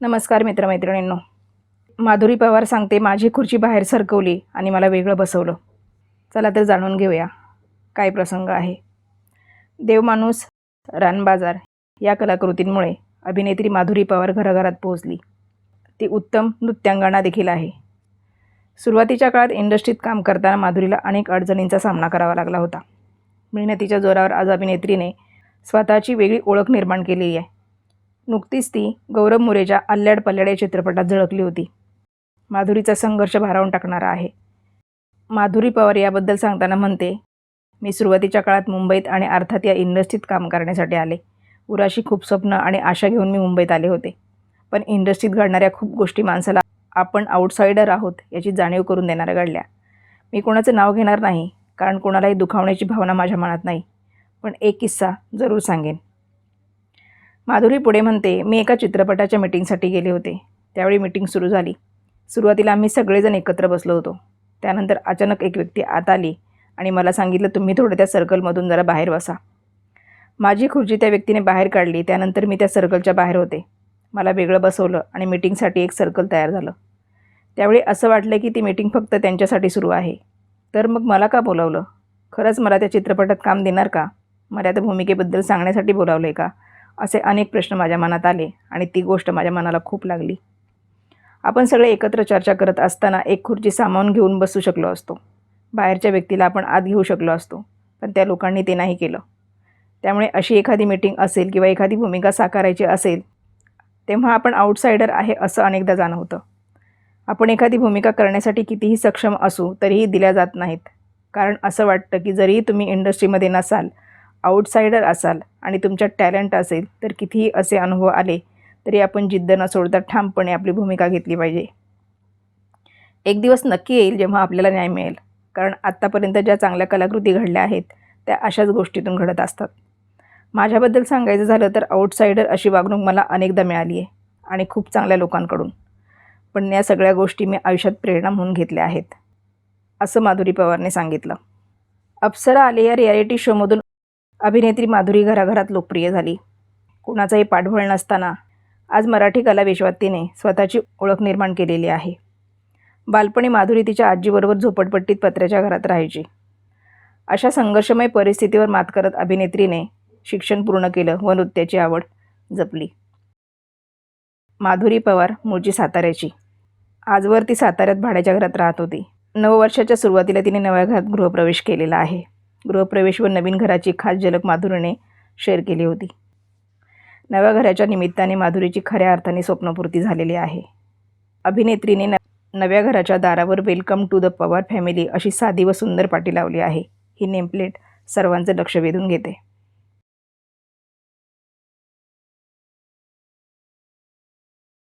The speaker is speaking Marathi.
नमस्कार मित्रमैत्रिणींनो. माधुरी पवार सांगते माझी खुर्ची बाहेर सरकवली आणि मला वेगळं बसवलं. चला तर जाणून घेऊया. काय प्रसंग आहे? देवमाणूस रानबाजार या कलाकृतींमुळे अभिनेत्री माधुरी पवार घराघरात पोहोचली. ती उत्तम नृत्यांगणा देखील आहे. सुरुवातीच्या काळात इंडस्ट्रीत काम करताना माधुरीला अनेक अडचणींचा सामना करावा लागला होता. मेहनतीच्या जोरावर आज अभिनेत्रीने स्वतःची वेगळी ओळख निर्माण केलेली आहे. नुकतीच ती गौरव मोरेच्या अल्ल्याड पल्ल्याड या चित्रपटात झळकली होती. माधुरीचा संघर्ष भारावून टाकणारा आहे. माधुरी पवार याबद्दल सांगताना म्हणते मी सुरुवातीच्या काळात मुंबईत आणि अर्थात या इंडस्ट्रीत काम करण्यासाठी आले. उराशी खूप स्वप्न आणि आशा घेऊन मी मुंबईत आले होते. पण इंडस्ट्रीत घडणाऱ्या खूप गोष्टी माणसाला आपण आउटसायडर आहोत याची जाणीव करून देणाऱ्या घडल्या. मी कोणाचं नाव घेणार नाही कारण कोणालाही दुखावण्याची भावना माझ्या मनात नाही. पण एक किस्सा जरूर सांगेन. माधुरी पुढे म्हणते मी एका चित्रपटाच्या मीटिंगसाठी गेले होते. त्यावेळी मीटिंग सुरू झाली. सुरुवातीला आम्ही सगळेजण एकत्र बसलो होतो. त्यानंतर अचानक एक व्यक्ती आत आली आणि मला सांगितलं तुम्ही थोडं त्या सर्कलमधून जरा बाहेर बसा. माझी खुर्ची त्या व्यक्तीने बाहेर काढली. त्यानंतर मी त्या सर्कलच्या बाहेर होते. मला वेगळं बसवलं आणि मीटिंगसाठी एक सर्कल तयार झालं. त्यावेळी असं वाटलं की ती मीटिंग फक्त त्यांच्यासाठी सुरू आहे. तर मग मला का बोलावलं? खरंच मला त्या चित्रपटात काम देणार का? मला त्या भूमिकेबद्दल सांगण्यासाठी बोलावलं आहे का? असे अनेक प्रश्न माझ्या मनात आले आणि ती गोष्ट माझ्या मनाला खूप लागली. आपण सगळे एकत्र चर्चा करत असताना एक खुर्ची सामावून घेऊन बसू शकलो असतो. बाहेरच्या व्यक्तीला आपण आत घेऊ शकलो असतो पण त्या लोकांनी ते नाही केलं. त्यामुळे अशी एखादी मीटिंग असेल किंवा एखादी भूमिका साकारायची असेल तेव्हा आपण आउटसायडर आहे असं अनेकदा जाणवतं. आपण एखादी भूमिका करण्यासाठी कितीही सक्षम असू तरीही दिल्या जात नाहीत. कारण असं वाटतं की जरीही तुम्ही इंडस्ट्रीमध्ये नसाल आउटसायडर असाल आणि तुमच्यात टॅलेंट असेल तर कितीही असे अनुभव आले तरी आपण जिद्द न सोडता ठामपणे आपली भूमिका घेतली पाहिजे. एक दिवस नक्की येईल जेव्हा आपल्याला न्याय मिळेल. कारण आत्तापर्यंत ज्या चांगल्या कलाकृती घडल्या आहेत त्या अशाच गोष्टीतून घडत असतात. माझ्याबद्दल सांगायचं झालं तर आउटसायडर अशी वागणूक मला अनेकदा मिळाली आहे आणि खूप चांगल्या लोकांकडून. पण या सगळ्या गोष्टी मी आयुष्यात प्रेरणा म्हणून घेतल्या आहेत असं माधुरी पवारने सांगितलं. अप्सरा आले या रियालिटी शोमधून अभिनेत्री माधुरी घराघरात लोकप्रिय झाली. कुणाचाही पाठबळ नसताना आज मराठी कला विश्वात तिने स्वतःची ओळख निर्माण केलेली आहे. बालपणी माधुरी तिच्या आजीबरोबर झोपडपट्टीत पत्र्याच्या घरात राहायची. अशा संघर्षमय परिस्थितीवर मात करत अभिनेत्रीने शिक्षण पूर्ण केलं व नृत्याची आवड जपली. माधुरी पवार मूळची साताऱ्याची. आजवर ती साताऱ्यात भाड्याच्या घरात राहत होती. नववर्षाच्या सुरुवातीला तिने नव्या घरात गृहप्रवेश केलेला आहे. गृहप्रवेश व नवीन घराची खास झलक माधुरीने शेअर केली होती. नव्या घराच्या निमित्ताने माधुरीची खऱ्या अर्थाने स्वप्नपूर्ती झालेली आहे. अभिनेत्रीने न नव्या घराच्या दारावर welcome to the Pawar family अशी साधी व सुंदर पाटी लावली आहे. ही नेमप्लेट सर्वांचं लक्ष वेधून घेते.